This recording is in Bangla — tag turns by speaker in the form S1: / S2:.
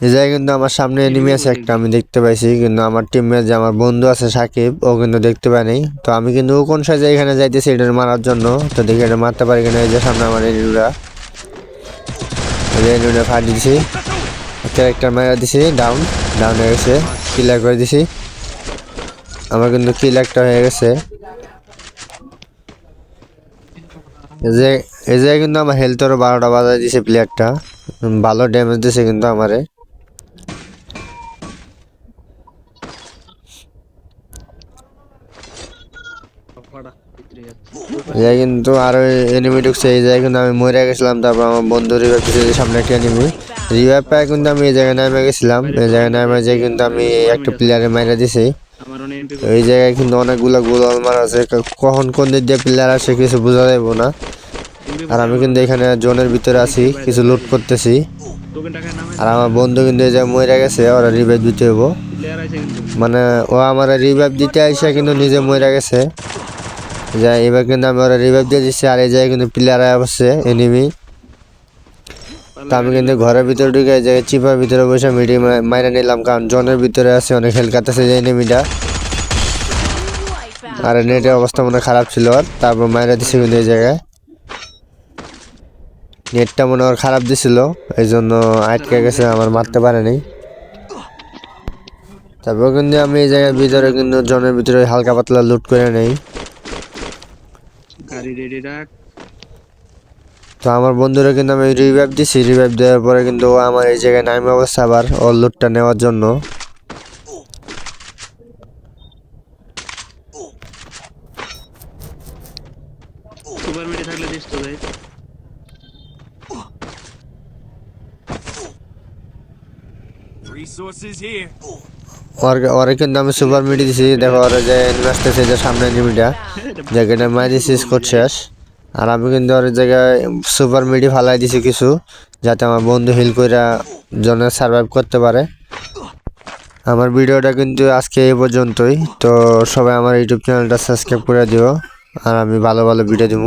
S1: এই জায়গায় কিন্তু আমার সামনে এনিমি আছে একটা, আমি দেখতে পাইছি, কিন্তু আমার টিমে যে আমার বন্ধু আছে সাকিব, ও কিন্তু দেখতে পায়নি তো আমি কিন্তু কোন সাইজে এখানে যাইতেছি এটা মারার জন্য, তো দেখি এটা মারতে পারি কিনা এই যে সামনে আমার এনিমিরা এই যে এনিমিরা ফাট দিছি ক্যারেক্টার মারা দিছি ডাউন ডাউন হয়ে গেছে কিলার করে দিছি। আমার কিন্তু কিল একটা হয়ে গেছে। এই জায়গায় কিন্তু আমার হেলথেরও বারোটা বাজায় দিছে প্লেয়ারটা ভালো ড্যামেজ দিছে কিন্তু আমারে। জায়গায় কিন্তু আরও এনিমি ঢুকছে এই জায়গায় কিন্তু আমি মরে গেছিলাম তারপর আমার বন্ধু রিভাইভ সামনে একটা এনিমি রিভাইভ পায় কিন্তু আমি এই জায়গায় নামে গেছিলাম এই জায়গায় নামে কিন্তু আমি একটা প্লেয়ারে মাইরা দিছি। এই জায়গায় কিন্তু অনেকগুলো মার আছে কখন কোন দিক দিয়ে প্লেয়ার আসে কিছু বোঝা যাব না। আর আমি কিন্তু এখানে জোনের ভিতরে আছি কিছু লুট করতেছি। আর আমার বন্ধু কিন্তু এই জায়গায় মরে গেছে ওরা রিভাইভ দিতে হব মানে ও আমার রিভাইভ দিতে আইসা কিন্তু নিজে মরে গেছে। যা, এবার কিন্তু আমি ওরা রিভাইভ দিয়ে দিচ্ছি, আর এই জায়গায় কিন্তু প্লেয়ার বসছে এনিমি তা আমি কিন্তু ঘরের ভিতরে ঢুকে এই জায়গায় চিপার ভিতরে বসে মিডি মাইরে নিলাম, কারণ জনের ভিতরে আছে, অনেক হেল কাটতেছে যে এনিমিটা আর নেটের অবস্থা মনে খারাপ ছিল ওর, তারপর মাইরে দিছে কিন্তু এই জায়গায়। নেটটা মনে ওর খারাপ দিছিল এই জন্য আটকে গেছে, আমার মারতে পারেনি। তারপর কিন্তু আমি এই জায়গায় ভিতরে কিন্তু জনের ভিতরে হালকা পাতলা লুট করে নেই।
S2: গাড়ি রেডি রাখ।
S1: তো আমার বন্ধুরা কিন্তু আমি রিভাইভ দিছি রিভাইভ দেওয়ার পরে কিন্তু ও আমার এই জায়গায় নামে অবস্থা আবার ওর লুটটা নেওয়ার জন্য।
S2: সুপার মিডি থাকলে দিস তো ভাই।
S3: Resources here.
S1: ওর কিন্তু আমি সুপার মিডি দিছি। দেখো ওরা যে আসতেছে যে সামনে এনিমিটা জায়গাটা মাই দিছি শেষ। আর আমি কিন্তু ওর জায়গায় সুপার মিডি ফালাই দিছি কিছু, যাতে আমার বন্ধু হিল কইরা জনে সার্ভাইভ করতে পারে। আমার ভিডিওটা কিন্তু আজকে এই পর্যন্তই। তো সবাই আমার ইউটিউব চ্যানেলটা সাবস্ক্রাইব করে দিও। আর আমি ভালো ভালো ভিডিও দিব